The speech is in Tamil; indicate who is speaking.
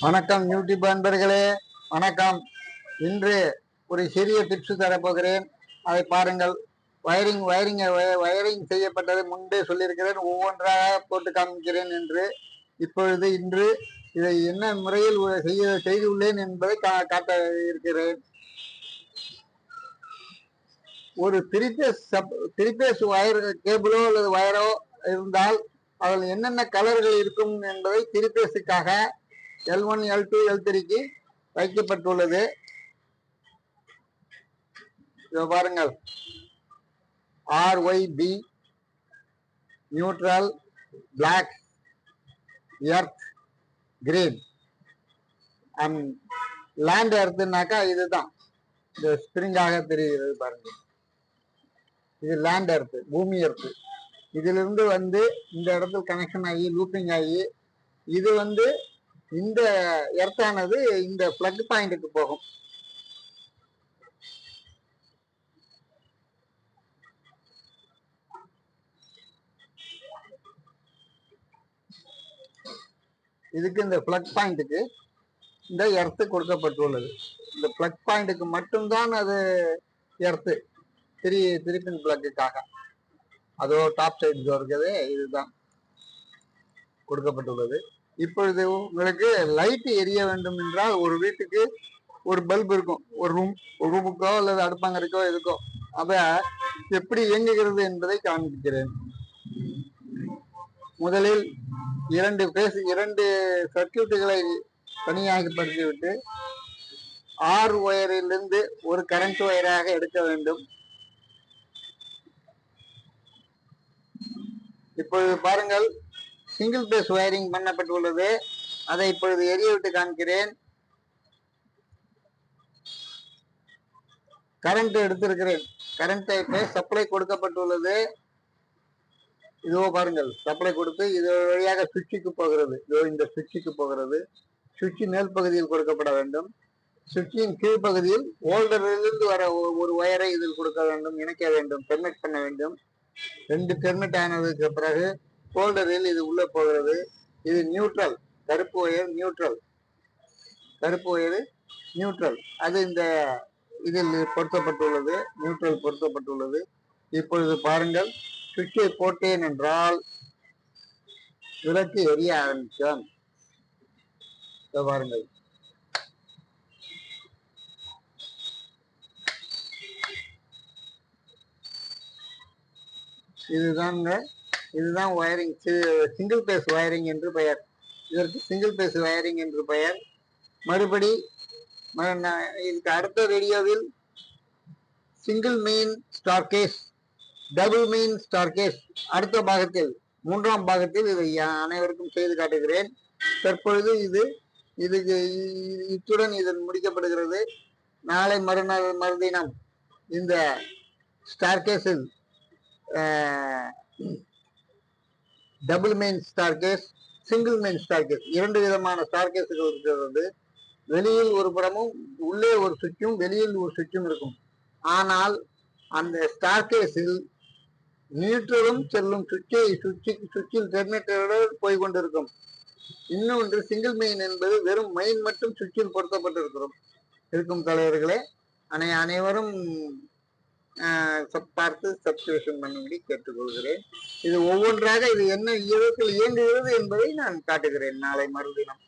Speaker 1: வணக்கம் யூடியூப் அன்பர்களே. வணக்கம். இன்று ஒரு சிறிய டிப்ஸ் தரப்போகிறேன். அதை பாருங்கள். வயரிங் வயரிங் வயரிங் செய்யப்பட்டதை முன்பே சொல்லியிருக்கிறேன். ஒவ்வொன்றாக போட்டு காமிக்கிறேன் என்று. இப்பொழுது இன்று இதை என்ன முறையில் செய்ய செய்துள்ளேன் என்பதை கா- காட்ட இருக்கிறேன். ஒரு திரிபேஸ் சப் திரிபேஸ் வயர் கேபிளோ அல்லது வயரோ இருந்தால் அதில் என்னென்ன கலர்கள் இருக்கும் என்பதை திரிபேஸுக்காக L one L two L த்ரீக்கு வைக்கப்பட்டுள்ளது. பாருங்கள். R Y B neutral black earth green and land எர்த்துனாக்கா இதுதான். இந்த ஸ்பிரிங்காக தெரிகிறது பாருங்க. இது லேண்ட் எர்த்து பூமி எர்த்து இதிலிருந்து வந்து இந்த இடத்துல கனெக்ஷன் ஆகி லூப்பிங் ஆகி இது வந்து இந்த எர்த்தானது இந்த பிளக் பாயிண்ட்டுக்கு போகும். இதுக்கு இந்த பிளக் பாயிண்ட்டுக்கு இந்த எர்த்து கொடுக்கப்பட்டுள்ளது. இந்த பிளக் பாயிண்ட்டுக்கு மட்டும்தான் அது எர்த்து திரி திருப்பின் பிளக்குக்காக அதோ டாப் சைடு இருக்கிறது இதுதான் கொடுக்கப்பட்டுள்ளது. இப்பொழுது உங்களுக்கு லைட் எரிய வேண்டும் என்றால் ஒரு வீட்டுக்கு ஒரு பல்ப் இருக்கும். ஒரு ரூம் ஒரு ரூமுக்கோ அல்லது அடுப்பாங்கரைக்கோ இருக்கோ அத எப்படி இயங்குகிறது என்பதை காண்பிக்கிறேன். முதலில் இரண்டு பேஸ் இரண்டு சர்க்கியூட்டுகளை தனியாகப்படுத்திவிட்டு ஆர் ஒயரிலிருந்து ஒரு கரண்ட் ஒயராக எடுக்க வேண்டும். இப்பொழுது பாருங்கள் சிங்கிள் பேஸ் ஒயரிங் பண்ணப்பட்டுள்ளது. அதை இப்பொழுது எரிய விட்டு காண்கிறேன். கரண்ட் எடுத்திருக்கிறேன். கரண்ட் சப்ளை கொடுக்கப்பட்டுள்ளது. இதோ பாருங்கள் சப்ளை கொடுத்து இது வழியாக சுவிட்சுக்கு போகிறது. இதோ இந்த சுவிட்சுக்கு போகிறது. சுவிட்ச் மேல் பகுதியில் கொடுக்கப்பட வேண்டும். சுவிட்சின் கீழ்ப்பகுதியில் ஹோல்டரிலிருந்து வர ஒரு ஒயரை இதில் கொடுக்க வேண்டும். இணைக்க வேண்டும். டெர்மினேட் பண்ண வேண்டும். ரெண்டு டெர்மினேட் ஆனதுக்கு பிறகு ஃபோல்டரில் இது உள்ள போகிறது. இது நியூட்ரல் கருப்பு ஒயர் நியூட்ரல் கருப்பு ஒயர் நியூட்ரல் அது இந்த இதில் பொருத்தப்பட்டுள்ளது. நியூட்ரல் பொருத்தப்பட்டுள்ளது. இப்பொழுது பாருங்கள். சுவிட்சை போட்டேன் என்றால் விளக்கு எரிய ஆரம்பித்தான் பாருங்கள். இதுதாங்க இதுதான் ஒயரிங் சிங்கிள் பேஸ் ஒயரிங் என்று பெயர். இதற்கு சிங்கிள் பேஸ் ஒயரிங் என்று பெயர். மறுபடி ம- நான் இதுக்கு அடுத்த வீடியோவில் single main staircase double main staircase அடுத்த பாகத்தில் மூன்றாம் பாகத்தில் இதை அனைவருக்கும் செய்து காட்டுகிறேன். தற்பொழுது இது இதுக்கு இ- இத்துடன் இது முடிக்கப்படுகிறது. நாளை மறுநாள் மறுதினம் இந்த ஸ்டார்கேஸில் double main staircase single main staircase இரண்டு விதமான ஸ்டார்கேஸ்கள் இருக்கிறது. வெளியில் ஒரு புறமும் உள்ளே ஒரு சுவிட்சும் வெளியில் ஒரு சுவிட்சும் இருக்கும். ஆனால் அந்த ஸ்டார்கேஸில் நியூட்ரலும் செல்லும் சுவிட்சை சுவிட்சு சுவிட்சில் டெர்மினேட்டரோடு போய் கொண்டிருக்கும். இன்னொன்று சிங்கிள் மெயின் என்பது வெறும் மெயின் மட்டும் சுவிட்சில் பொருத்தப்பட்டிருக்கிறோம். இருக்கும் தலைவர்களே அனை அனைவரும் பார்த்து சப்ஸ்கிரிப்ஷன் பண்ணும்படி கேட்டுக்கொள்கிறேன். இது ஒவ்வொன்றாக இது என்ன இயக்கத்தில் இயங்குகிறது என்பதை நான் காட்டுகிறேன் நாளை மறுதினம்.